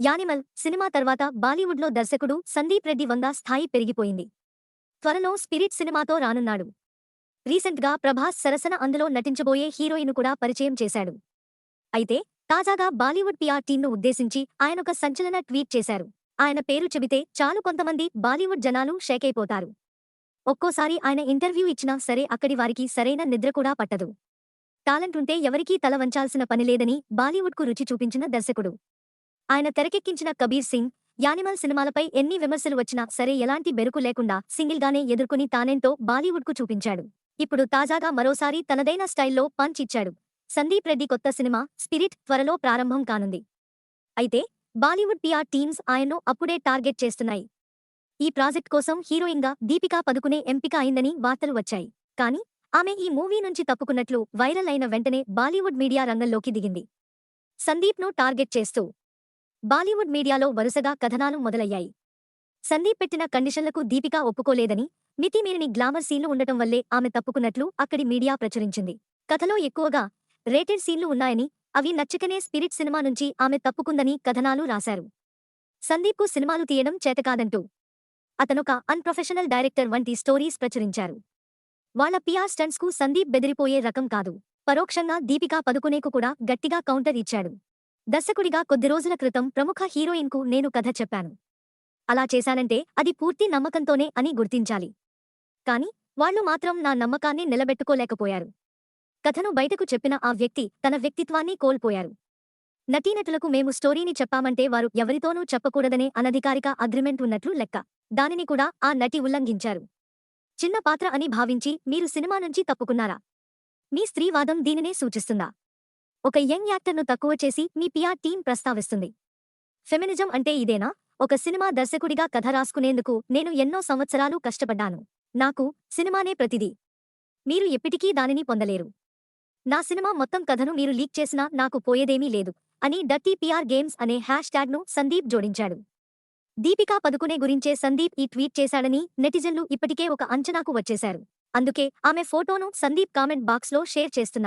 Animal cinema తర్వాత బాలీవుడ్లో దర్శకుడు సందీప్ రెడ్డి వంద స్థాయి పెరిగిపోయింది. త్వరలో స్పిరిట్ సినిమాతో రానున్నాడు. రీసెంట్గా ప్రభాస్ సరసన అందులో నటించబోయే హీరోయిన్ కూడా పరిచయం చేశాడు. అయితే తాజాగా బాలీవుడ్ పిఆర్ టీంను ఉద్దేశించి ఆయనొక సంచలన ట్వీట్ చేశారు. ఆయన పేరు చెబితే చాలు కొంతమంది బాలీవుడ్ జనాలు షేకైపోతారు ఒక్కోసారి ఆయన ఇంటర్వ్యూ ఇచ్చినా సరే అక్కడి వారికి సరైన నిద్ర కూడా పట్టదు. టాలెంట్ ఉంటే ఎవరికీ తల వంచాల్సిన పనిలేదని బాలీవుడ్కు రుచి చూపించిన దర్శకుడు. ఆయన తెరకెక్కించిన కబీర్ సింగ్ యానిమల్ సినిమాలపై ఎన్ని విమర్శలు వచ్చినా సరే ఎలాంటి బెరుకు లేకుండా సింగిల్గానే ఎదుర్కొని తానేంతో బాలీవుడ్కు చూపించాడు. ఇప్పుడు తాజాగా మరోసారి తనదైన స్టైల్లో పంచ్ ఇచ్చాడు. సందీప్ రెడ్డి కొత్త సినిమా స్పిరిట్ త్వరలో ప్రారంభం కానుంది. అయితే బాలీవుడ్ పిఆర్ టీమ్స్ ఆయన్ను అప్పుడే టార్గెట్ చేస్తున్నాయి. ఈ ప్రాజెక్ట్ కోసం హీరోయిన్గా దీపికా పదుకునే ఎంపిక అయిందని వార్తలు వచ్చాయి. కానీ ఆమె ఈ మూవీ నుంచి తప్పుకున్నట్లు వైరల్ అయిన వెంటనే బాలీవుడ్ మీడియా రంగంలోకి దిగింది. సందీప్ను టార్గెట్ చేస్తూ బాలీవుడ్ మీడియాలో వరుసగా కథనాలు మొదలయ్యాయి. సందీప్ పెట్టిన కండిషన్లకు దీపిక ఒప్పుకోలేదని మితిమీరిని గ్లామర్ సీన్లు ఉండటం వల్లే ఆమె తప్పుకున్నట్లు అక్కడి మీడియా ప్రచురించింది. కథలో ఎక్కువగా రేటెడ్ సీన్లు ఉన్నాయని అవి నచ్చకనే స్పిరిట్ సినిమా నుంచి ఆమె తప్పుకుందని కథనాలు రాశారు. సందీప్కు సినిమాలు తీయడం చేతకాదంటూ అతనొక అన్ప్రొఫెషనల్ డైరెక్టర్ వంటి స్టోరీస్ ప్రచురించారు. వాళ్ళ పిఆర్ స్టంట్స్కు సందీప్ బెదిరిపోయే రకం కాదు. పరోక్షంగా దీపికా పదుకునేకు కూడా గట్టిగా కౌంటర్ ఇచ్చాడు. దర్శకుడిగా కొద్ది రోజుల క్రితం ప్రముఖ హీరోయిన్కు నేను కథ చెప్పాను. అలా చేశానంటే అది పూర్తి నమ్మకంతోనే అని గుర్తించాలి. కాని వాళ్ళు మాత్రం నా నమ్మకాన్ని నిలబెట్టుకోలేకపోయారు. కథను బయటకు చెప్పిన ఆ వ్యక్తి తన వ్యక్తిత్వాన్ని కోల్పోయారు. నటీనటులకు మేము స్టోరీని చెప్పామంటే వారు ఎవరితోనూ చెప్పకూడదనే అనధికారిక అగ్రిమెంట్ ఉన్నట్లు లెక్క. దానిని కూడా ఆ నటి ఉల్లంఘించారు. చిన్న పాత్ర అని భావించి మీరు సినిమా నుంచి తప్పుకున్నారా? మీ స్త్రీవాదం దీనినే సూచిస్తుందా? ఒక యంగ్ యాక్టర్ను తక్కువ చేసి మీ పిఆర్ టీం ప్రస్తావిస్తుంది. ఫెమినిజం అంటే ఇదేనా? ఒక సినిమా దర్శకుడిగా కథ రాసుకునేందుకు నేను ఎన్నో సంవత్సరాలు కష్టపడ్డాను. నాకు సినిమానే ప్రతిదీ. మీరు ఎప్పటికీ దానిని పొందలేరు. నా సినిమా మొత్తం కథను మీరు లీక్ చేసినా నాకు పోయేదేమీ లేదు అని డర్టీ పిఆర్ గేమ్స్ అనే హ్యాష్ ట్యాగ్ను సందీప్ జోడించాడు. దీపికా పదుకునే గురించే సందీప్ ఈ ట్వీట్ చేశాడని నెటిజన్లు ఇప్పటికే ఒక అంచనాకు వచ్చేశారు. అందుకే ఆమె ఫోటోను సందీప్ కామెంట్ బాక్స్లో షేర్ చేస్తున్నారు.